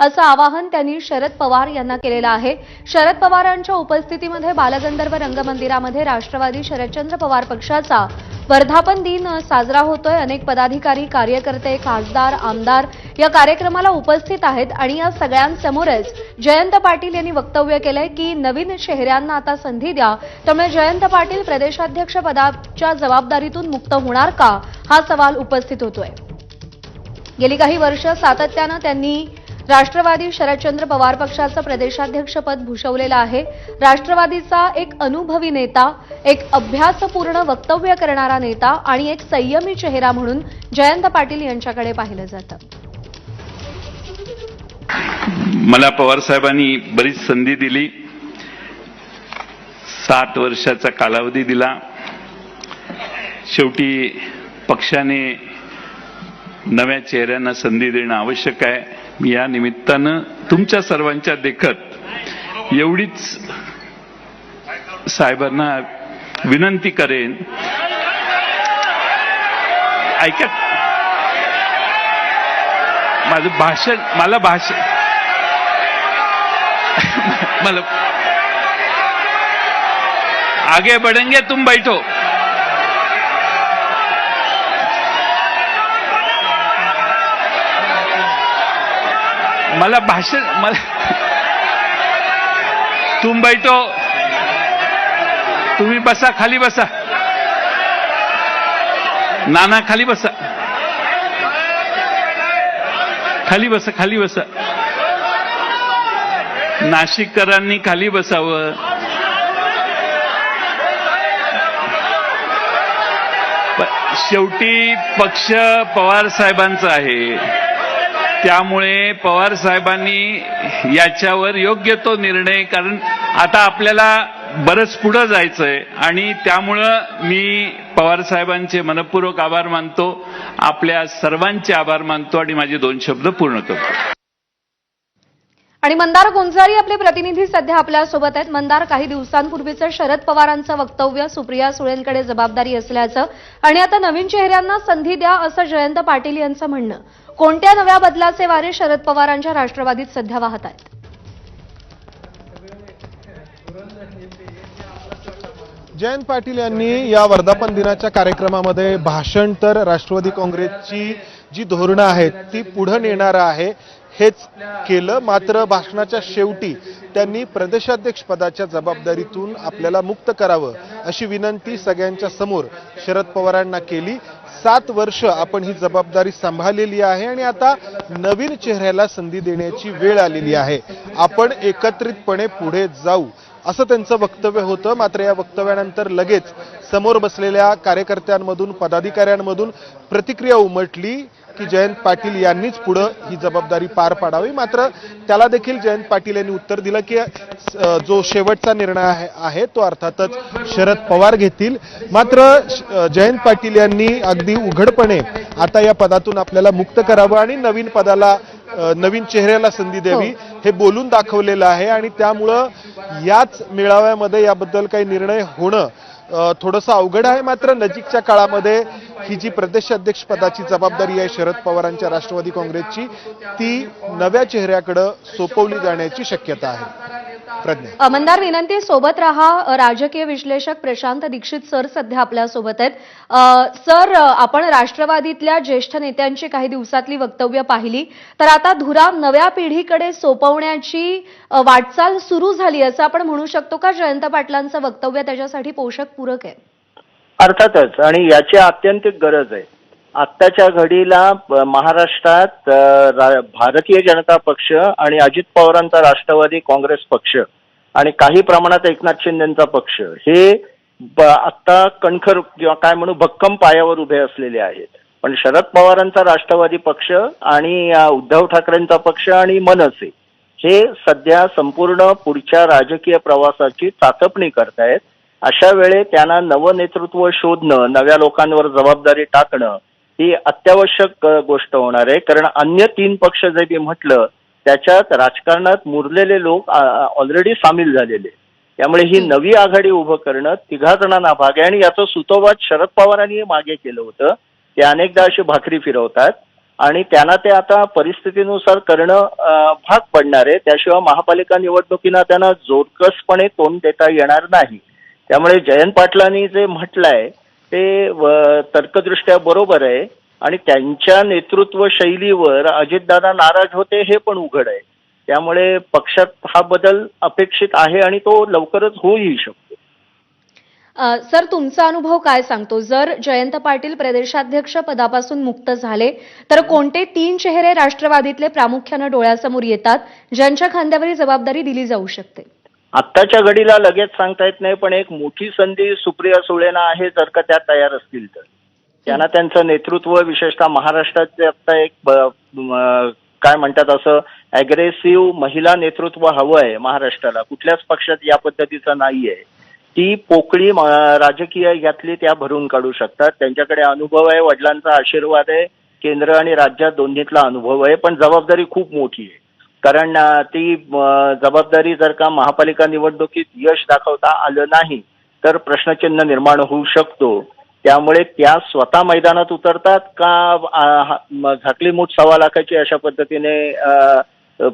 असं आवाहन त्यांनी शरद पवार यांना केलेलं आहे. शरद पवारांच्या उपस्थितीमध्ये बालगंधर्व रंगमंदिरामध्ये राष्ट्रवादी शरदचंद्र पवार पक्षाचा वर्धापन दिन साजरा होतोय. अनेक पदाधिकारी कार्यकर्ते खासदार आमदार या कार्यक्रमाला उपस्थित आहेत आणि या सगळ्यांसमोरच जयंत पाटील यांनी वक्तव्य केलंय की नवीन चेहऱ्यांना आता संधी द्या. त्यामुळे जयंत पाटील प्रदेशाध्यक्ष पदाच्या जबाबदारीतून मुक्त होणार का? हा सवाल उपस्थित होतोय. गेली काही वर्ष सातत्यानं त्यांनी राष्ट्रवादी शरदचंद्र पवार पक्षाचं प्रदेशाध्यक्षपद भूषवलेलं आहे. राष्ट्रवादीचा एक अनुभवी नेता एक अभ्यासपूर्ण वक्तव्य करणारा नेता आणि एक संयमी चेहरा म्हणून जयंत पाटील यांच्याकडे पाहिलं जातं. मला पवार साहेबांनी बरीच संधी दिली. सात वर्षाचा कालावधी दिला. शेवटी पक्षाने नव्या चेहऱ्यांना संधी देणं आवश्यक आहे. या निमित्तानं तुमच्या सर्वांच्या देखत एवढीच साहेबांना विनंती करेन. ऐकत माझं भाषण मला भाषण मला आगे बढ़ेंगे तुम बैठो. मला भाषण मला तुम बैठो तुम्ही बसा खाली बसा. नाना खाली बसा. खाली बसा खाली बसा. नाशिककरांनी खाली बसावं. शेवटी पक्ष पवार साहेबांचा आहे. त्यामुळे पवार साहेबांनी याच्यावर योग्य तो निर्णय कारण आता आपल्याला बरंच पुढं जायचंय. आणि त्यामुळं मी पवार साहेबांचे मनपूर्वक आभार मानतो आपल्या सर्वांचे आभार मानतो आणि माझे दोन शब्द पूर्ण करतो. आणि मंदार गोंजारी आपले प्रतिनिधी सध्या आपल्यासोबत आहेत. मंदार काही दिवसांपूर्वीचं शरद पवारांचं वक्तव्य सुप्रिया सुळेंकडे जबाबदारी असल्याचं आणि आता नवीन चेहऱ्यांना संधी द्या असं जयंत पाटील यांचं म्हणणं. कोणत्या नव्या बदलाचे वारे शरद पवारांच्या राष्ट्रवादीत सध्या वाहत आहेत? जयंत पाटील यांनी या वर्धापन दिनाच्या कार्यक्रमामध्ये भाषण तर राष्ट्रवादी काँग्रेसची जी धोरणं आहेत ती पुढे नेणार आहे. हेच केलं मात्र भाषणाच्या शेवटी त्यांनी प्रदेशाध्यक्ष पदाच्या जबाबदारीतून आपल्याला मुक्त करावं अशी विनंती सगळ्यांच्या समोर शरद पवारांना केली. सात वर्ष आपण ही जबाबदारी सांभाळलेली आहे आणि आता नवीन चेहऱ्याला संधी देण्याची वेळ आलेली आहे. आपण एकत्रितपणे पुढे जाऊ असं त्यांचं वक्तव्य होतं. मात्र या वक्तव्यानंतर लगेच समोर बसलेल्या कार्यकर्त्यांमधून पदाधिकाऱ्यांमधून प्रतिक्रिया उमटली. की जयंत पाटील यांनीच पुढं ही जबाबदारी पार पाडावी. मात्र त्याला देखील जयंत पाटील यांनी उत्तर दिलं की जो शेवटचा निर्णय आहे- तो अर्थातच शरद पवार घेतील. मात्र जयंत पाटील यांनी अगदी उघडपणे आता या पदातून आपल्याला मुक्त करावं आणि नवीन पदाला नवीन चेहऱ्याला संधी द्यावी हे बोलून दाखवलेलं आहे. आणि त्यामुळं याच मेळाव्यामध्ये याबद्दल काही निर्णय होणं थोडंसं अवघड आहे मात्र नजीकच्या काळामध्ये ही जी प्रदेशाध्यक्ष पदाची जबाबदारी आहे शरद पवारांच्या राष्ट्रवादी काँग्रेसची ती नव्या चेहऱ्याकडं सोपवली जाण्याची शक्यता आहे. प्रज्ञा. अमनदार विनंती सोबत रहा. राजकीय विश्लेषक प्रशांत दीक्षित सर सध्या आपल्यासोबत आहेत. अ, सर आपण राष्ट्रवादीतल्या ज्येष्ठ नेत्यांची काही दिवसातली वक्तव्य पाहिली. तर आता धुरा नव्या पिढीकडे सोपवण्याची वाटचाल सुरू झाली असं आपण म्हणू शकतो का? जयंत पाटलांचं वक्तव्य त्याच्यासाठी पोषक पूरक आहे. अर्थातच. आणि याची आत्यंतिक गरज आहे. आत्ताच्या घडीला महाराष्ट्रात भारतीय जनता पक्ष आणि अजित पवारांचा राष्ट्रवादी काँग्रेस पक्ष आणि काही प्रमाणात एकनाथ शिंदेचा पक्ष हे आत्ता कणखर किंवा काय म्हणू भक्कम पायावर उभे असलेले आहेत. पण शरद पवारांचा राष्ट्रवादी पक्ष आणि उद्धव ठाकरेंचा पक्ष आणि मनसे हे सध्या संपूर्ण पुढच्या राजकीय प्रवासाची चाचपणी करतायत. अशा वेळे त्यांना नवं नेतृत्व शोधणं नव्या लोकांवर जबाबदारी टाकणं ही अत्यावश्यक गोष्ट होणार आहे. कारण अन्य तीन पक्ष जे मी म्हटलं त्याच्यात राजकारणात मुरलेले लोक ऑलरेडी सामील झालेले. त्यामुळे ही नवी आघाडी उभं करणं तिघा जणांना भाग आहे. आणि याचं सुतोवाच शरद पवारांनी मागे केलं होतं. ते अनेकदा अशी भाकरी फिरवतात. आणि त्यांना ते आता परिस्थितीनुसार करणं भाग पडणार आहे. त्याशिवाय महापालिका निवडणुकींना त्यांना जोरकसपणे तोंड देता येणार नाही. त्यामुळे जयंत पाटलांनी जे म्हटलंय ते तर्कदृष्ट्या बरोबर आहे आणि त्यांच्या नेतृत्व शैलीवर अजितदादा नाराज होते हे पण उघड आहे. त्यामुळे पक्षात हा बदल अपेक्षित आहे आणि तो लवकरच होऊही शकतो. सर तुमचा अनुभव काय सांगतो? जर जयंत पाटील प्रदेशाध्यक्ष पदापासून मुक्त झाले तर कोणते तीन चेहरे राष्ट्रवादीतले प्रामुख्यानं डोळ्यासमोर येतात ज्यांच्या खांद्यावरील जबाबदारी दिली जाऊ शकते? आत्ताच्या घडीला लगेच सांगता येत नाही पण एक मोठी संधी सुप्रिया सुळेना आहे जर का त्या तयार असतील तर. त्यांना त्यांचं नेतृत्व विशेषतः महाराष्ट्रात आता एक काय म्हणतात असं अग्रेसिव्ह महिला नेतृत्व हवं आहे महाराष्ट्राला. कुठल्याच पक्षात या पद्धतीचं नाहीये. ती पोकळी राजकीय यातली त्या भरून काढू शकतात. त्यांच्याकडे अनुभव आहे वडिलांचा आशीर्वाद आहे. केंद्र आणि राज्यात दोन्हीतला अनुभव आहे पण जबाबदारी खूप मोठी आहे. कारण ती जबाबदारी जर का महापालिका निवडणुकीत यश दाखवता आलं नाही तर प्रश्नचिन्ह निर्माण होऊ शकतो. त्यामुळे त्या स्वतः मैदानात उतरतात का झाकली मूठ सव्वा लाखाची अशा पद्धतीने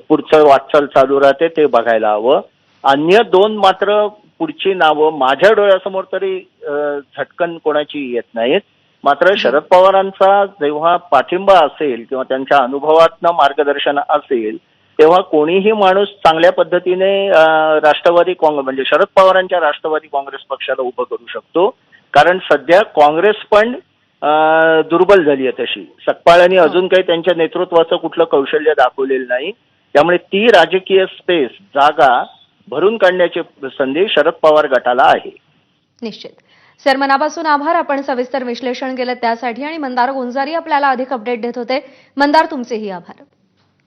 पुढचं वाटचाल चालू राहते ते बघायला हवं. अन्य दोन मात्र पुढची नावं माझ्या डोळ्यासमोर तरी झटकन कोणाची येत नाहीत. मात्र शरद पवारांचा जेव्हा पाठिंबा असेल किंवा त्यांच्या अनुभवातनं मार्गदर्शन असेल तेव्हा कोणीही माणूस चांगल्या पद्धतीने राष्ट्रवादी काँग्रेस म्हणजे शरद पवारांच्या राष्ट्रवादी काँग्रेस पक्षाला उभं करू शकतो. कारण सध्या काँग्रेस पण दुर्बल झाली आहे तशी. सकपाळांनी अजून काही त्यांच्या नेतृत्वाचं कुठलं कौशल्य दाखवलेलं नाही. त्यामुळे ती राजकीय स्पेस जागा भरून काढण्याची संधी शरद पवार गटाला आहे. निश्चित. सर मनापासून आभार. आपण सविस्तर विश्लेषण केलं त्यासाठी आणि मंदार गुंजारी आपल्याला अधिक अपडेट देत होते. मंदार तुमचेही आभार.